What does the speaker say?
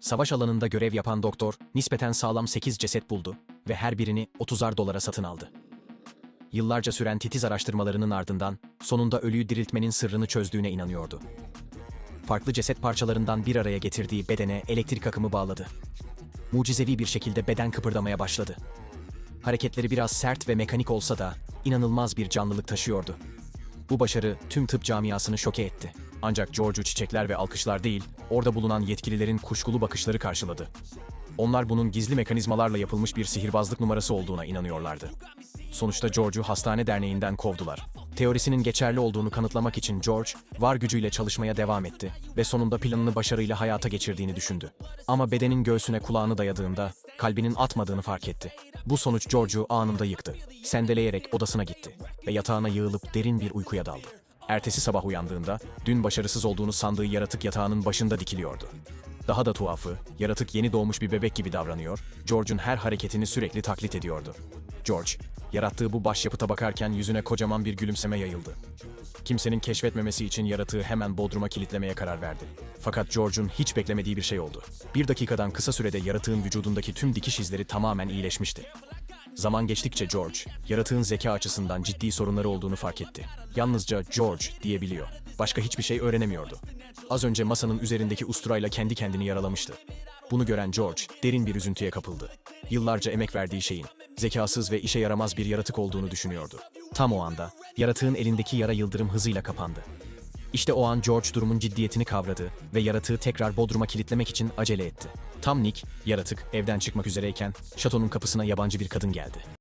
Savaş alanında görev yapan doktor, nispeten sağlam 8 ceset buldu ve her birini 30'ar dolara satın aldı. Yıllarca süren titiz araştırmalarının ardından sonunda ölüyü diriltmenin sırrını çözdüğüne inanıyordu. Farklı ceset parçalarından bir araya getirdiği bedene elektrik akımı bağladı. Mucizevi bir şekilde beden kıpırdamaya başladı. Hareketleri biraz sert ve mekanik olsa da inanılmaz bir canlılık taşıyordu. Bu başarı tüm tıp camiasını şoke etti. Ancak George'u çiçekler ve alkışlar değil, orada bulunan yetkililerin kuşkulu bakışları karşıladı. Onlar bunun gizli mekanizmalarla yapılmış bir sihirbazlık numarası olduğuna inanıyorlardı. Sonuçta George'u hastane derneğinden kovdular. Teorisinin geçerli olduğunu kanıtlamak için George, var gücüyle çalışmaya devam etti ve sonunda planını başarıyla hayata geçirdiğini düşündü. Ama bedenin göğsüne kulağını dayadığında kalbinin atmadığını fark etti. Bu sonuç George'u anında yıktı. Sendeleyerek odasına gitti ve yatağına yığılıp derin bir uykuya daldı. Ertesi sabah uyandığında dün başarısız olduğunu sandığı yaratık yatağının başında dikiliyordu. Daha da tuhafı, yaratık yeni doğmuş bir bebek gibi davranıyor, George'un her hareketini sürekli taklit ediyordu. George, yarattığı bu başyapıta bakarken yüzüne kocaman bir gülümseme yayıldı. Kimsenin keşfetmemesi için yaratığı hemen bodruma kilitlemeye karar verdi. Fakat George'un hiç beklemediği bir şey oldu. Bir dakikadan kısa sürede yaratığın vücudundaki tüm dikiş izleri tamamen iyileşmişti. Zaman geçtikçe George, yaratığın zeka açısından ciddi sorunları olduğunu fark etti. Yalnızca George diyebiliyor. Başka hiçbir şey öğrenemiyordu. Az önce masanın üzerindeki usturayla kendi kendini yaralamıştı. Bunu gören George derin bir üzüntüye kapıldı. Yıllarca emek verdiği şeyin zekasız ve işe yaramaz bir yaratık olduğunu düşünüyordu. Tam o anda yaratığın elindeki yara yıldırım hızıyla kapandı. İşte o an George durumun ciddiyetini kavradı ve yaratığı tekrar bodruma kilitlemek için acele etti. Tam Nick, yaratık, evden çıkmak üzereyken şatonun kapısına yabancı bir kadın geldi.